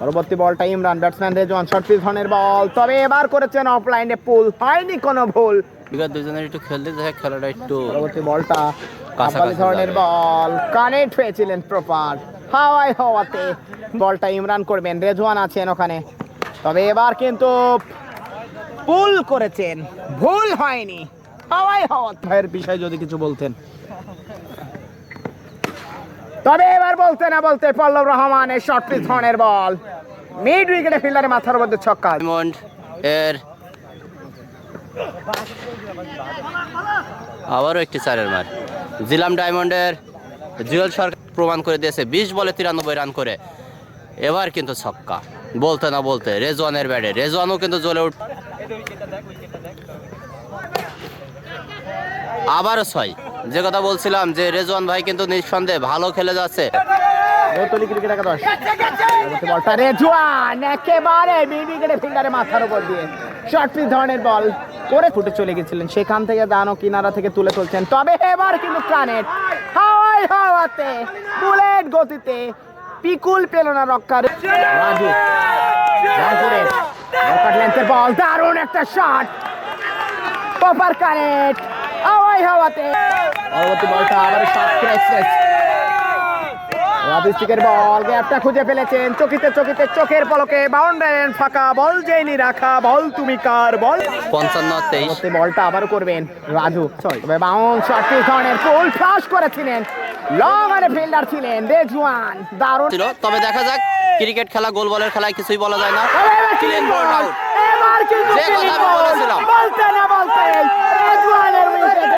পরবর্তী বলটা Imran batsman Rizwan short pitch ধরনের বল তবে এবার করেছেন অফলাইনে পুল হয়নি কোনো ভুল। বিগত দুজনের একটু খেলতে দেখে খেলাটা একটু পরবর্তী বলটা আব্বালি ধরনের বল কানেক্ট হয়েছিলেন প্রপার। হাওয়ায় হাওয়াতে বলটা ইমরান করবেন রেজওয়ান আছেন ওখানে। তবে এবার কিন্তু পুল করেছেন ভুল হয়নি। হাওয়ায় হাওয়া ভাইয়ের বিষয়ে যদি কিছু বলতেন। তবে এবার বলতে না বলতে পল্লব রহমানের শর্ট পিচ ধরনের বল। মিড উইকেটে ফিল্ডারের মাথার মধ্যে ছক্কা। ডায়মন্ড এর আবারও একটি চারের মার। জিলাম ডায়মন্ডের জুয়েল সরকার প্রমাণ করে দিয়েছে, বিশ বলে তিরানব্বই রান করে। এবার কিন্তু ছক্কা। বলতে না বলতে রেজওয়ানের ব্যাটে। রেজওয়ানও কিন্তু জ্বলে উঠ আবারও ছয়। যে কথা বলছিলাম যে রেজওয়ান ভাই কিন্তু নিঃসন্দেহে ভালো খেলে যাচ্ছে। একেবারে ফিল্ডারের মাথার উপর দিয়ে ধরনের বল করে ফুটে চলে গেছিলেন। সেখান থেকে দানো কিনারা থেকে তুলে তুলছেন। তবে এবার কিন্তু কানেক্ট হাওয়ায় হাওয়াতে, বুলেট গতিতে পিকুল পেল না রক্ষার বল দারুণ একটা শট প্রপার কানেক্ট হাওয়ায় হাওয়াতে। পরবর্তী বলটা আবার শট এক্সপ্রেস রাবিস্টিকের বল গ্যাপটা খুঁজে ফেলেছেন। চকিতে চকিতে চোখের পলকে বাউন্ডারি ফাঁকা। বল যেইনি রাখা বল তুমি কার? বল পঞ্চান্ন তেইশ। বলটা আবার করবেন রাজু। তবে বাউন্স শট ধরনের ফুল ফ্লাশ করেছিলেন। লং আরে ফিল্ডার ছিলেন রেজওয়ান। দারুণ। ছিল। তবে দেখা যাক ক্রিকেট খেলা গোল বলের খেলায় কিছুই বলা যায় না। ball ball। out। এবার কিন্তু